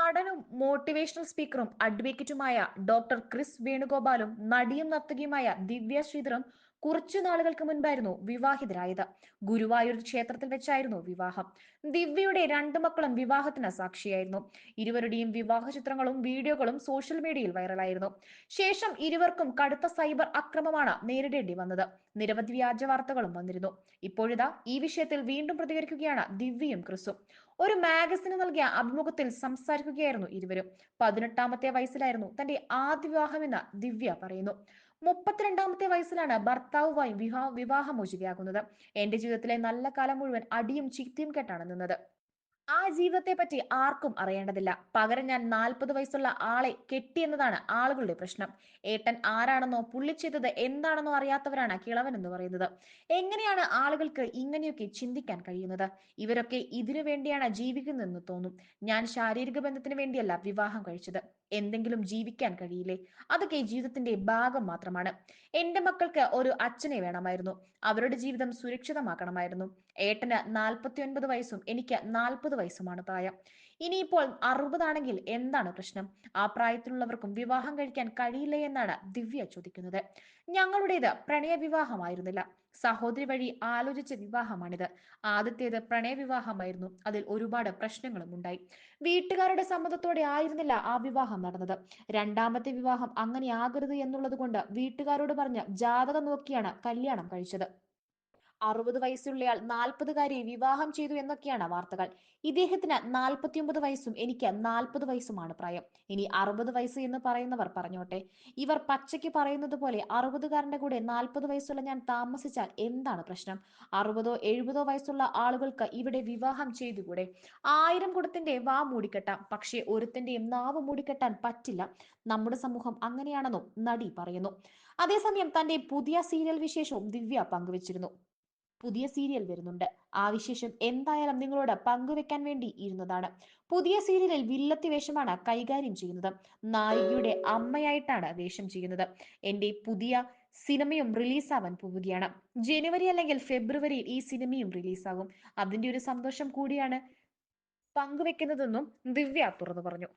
നടനും മോട്ടിവേഷണൽ സ്പീക്കറും അഡ്വക്കേറ്റുമായ doctor Chris വേണുഗോപാലും നടിയും നർത്തകിയുമായ ദിവ്യ ശ്രീധറും കുറച്ചു നാളുകൾക്ക് മുൻപായിരുന്നു വിവാഹിതരായത്. ഗുരുവായൂർ ക്ഷേത്രത്തിൽ വെച്ചായിരുന്നു വിവാഹം. ദിവ്യയുടെ രണ്ടു മക്കളും വിവാഹത്തിന് സാക്ഷിയായിരുന്നു. ഇരുവരുടെയും വിവാഹ ചിത്രങ്ങളും വീഡിയോകളും സോഷ്യൽ മീഡിയയിൽ വൈറലായിരുന്നു. ശേഷം ഇരുവർക്കും കടുത്ത സൈബർ അക്രമമാണ് നേരിടേണ്ടി വന്നത്. നിരവധി വ്യാജ വാർത്തകളും വന്നിരുന്നു. ഇപ്പോഴിതാ ഈ വിഷയത്തിൽ വീണ്ടും പ്രതികരിക്കുകയാണ് ദിവ്യയും ക്രിസും ഒരു മാഗസിന് നൽകിയ അഭിമുഖത്തിൽ സംസാരിക്കുകയായിരുന്നു ഇരുവരും. പതിനെട്ടാമത്തെ വയസ്സിലായിരുന്നു തന്റെ ആദ്യ വിവാഹമെന്ന് ദിവ്യ പറയുന്നു. മുപ്പത്തിരണ്ടാമത്തെ വയസ്സിലാണ് ഭർത്താവുമായി വിവാഹം വിവാഹമോചിതയാകുന്നത്. എന്റെ ജീവിതത്തിലെ നല്ല കാലം മുഴുവൻ അടിയും ചീത്തയും കേട്ടാണ് നിന്നത്. ആ ജീവിതത്തെ പറ്റി ആർക്കും അറിയേണ്ടതില്ല. പകരം ഞാൻ നാൽപ്പത് വയസ്സുള്ള ആളെ കെട്ടിയെന്നതാണ് ആളുകളുടെ പ്രശ്നം. ഏട്ടൻ ആരാണെന്നോ പുള്ളി ചെയ്തത് എന്താണെന്നോ അറിയാത്തവരാണ് കിളവൻ എന്ന് പറയുന്നത്. എങ്ങനെയാണ് ആളുകൾക്ക് ഇങ്ങനെയൊക്കെ ചിന്തിക്കാൻ കഴിയുന്നത്? ഇവരൊക്കെ ഇതിനു വേണ്ടിയാണ് ജീവിക്കുന്നതെന്ന് തോന്നും. ഞാൻ ശാരീരിക ബന്ധത്തിന് വേണ്ടിയല്ല വിവാഹം കഴിച്ചത്. എന്തെങ്കിലും ജീവിക്കാൻ കഴിയില്ലേ? അതൊക്കെ ജീവിതത്തിന്റെ ഭാഗം മാത്രമാണ്. എന്റെ മക്കൾക്ക് ഒരു അച്ഛനെ വേണമായിരുന്നു. അവരുടെ ജീവിതം സുരക്ഷിതമാക്കണമായിരുന്നു. ഏട്ടന് നാൽപ്പത്തി ഒൻപത് വയസ്സും എനിക്ക് നാൽപ്പത് വയസ്സുമാണ് പ്രായം. ഇനിയിപ്പോൾ അറുപതാണെങ്കിൽ എന്താണ് പ്രശ്നം? ആ പ്രായത്തിലുള്ളവർക്കും വിവാഹം കഴിക്കാൻ കഴിയില്ല എന്നാണ് ദിവ്യ ചോദിക്കുന്നത്. ഞങ്ങളുടേത് പ്രണയ വിവാഹമായിരുന്നില്ല സഹോദരി വഴി ആലോചിച്ച വിവാഹമാണിത്. ആദ്യത്തേത് പ്രണയ വിവാഹമായിരുന്നു അതിൽ ഒരുപാട് പ്രശ്നങ്ങളും ഉണ്ടായി. വീട്ടുകാരുടെ സമ്മതത്തോടെ ആയിരുന്നില്ല ആ വിവാഹം നടന്നത്. രണ്ടാമത്തെ വിവാഹം അങ്ങനെ ആകരുത് എന്നുള്ളത് കൊണ്ട് വീട്ടുകാരോട് പറഞ്ഞ് ജാതകം നോക്കിയാണ് കല്യാണം കഴിച്ചത്. അറുപത് വയസ്സുള്ളയാൾ നാൽപ്പതുകാരിയെ വിവാഹം ചെയ്തു എന്നൊക്കെയാണ് വാർത്തകൾ. ഇദ്ദേഹത്തിന് നാൽപ്പത്തിയൊമ്പത് വയസ്സും എനിക്ക് നാൽപ്പത് വയസ്സുമാണ് പ്രായം. ഇനി അറുപത് വയസ്സ് എന്ന് പറയുന്നവർ പറഞ്ഞോട്ടെ. ഇവർ പച്ചയ്ക്ക് പറയുന്നത് പോലെ അറുപതുകാരന്റെ കൂടെ നാൽപ്പത് വയസ്സുള്ള ഞാൻ താമസിച്ചാൽ എന്താണ് പ്രശ്നം? അറുപതോ എഴുപതോ വയസ്സുള്ള ആളുകൾക്ക് ഇവിടെ വിവാഹം ചെയ്തുകൂടെ? ആയിരം കുടത്തിന്റെ വാ മൂടിക്കെട്ടാം. പക്ഷേ ഒരുത്തന്റെയും നാവ് മൂടിക്കെട്ടാൻ പറ്റില്ല. നമ്മുടെ സമൂഹം അങ്ങനെയാണെന്നും നടി പറയുന്നു. അതേസമയം തന്റെ പുതിയ സീരിയൽ വിശേഷവും ദിവ്യ പങ്കുവച്ചിരുന്നു. പുതിയ സീരിയൽ വരുന്നുണ്ട്. ആ വിശേഷം എന്തായാലും നിങ്ങളോട് പങ്കുവെക്കാൻ വേണ്ടി ഇരുന്നതാണ്. പുതിയ സീരിയലിൽ വില്ലത്തി വേഷമാണ് കൈകാര്യം ചെയ്യുന്നത്. നായികയുടെ അമ്മയായിട്ടാണ് വേഷം ചെയ്യുന്നത്. എന്റെ പുതിയ സിനിമയും റിലീസാവാൻ പോവുകയാണ്. ജനുവരി അല്ലെങ്കിൽ ഫെബ്രുവരിയിൽ ഈ സിനിമയും റിലീസാകും. അതിന്റെ ഒരു സന്തോഷം കൂടിയാണ് പങ്കുവെക്കുന്നതെന്നും ദിവ്യ തുറന്നു പറഞ്ഞു.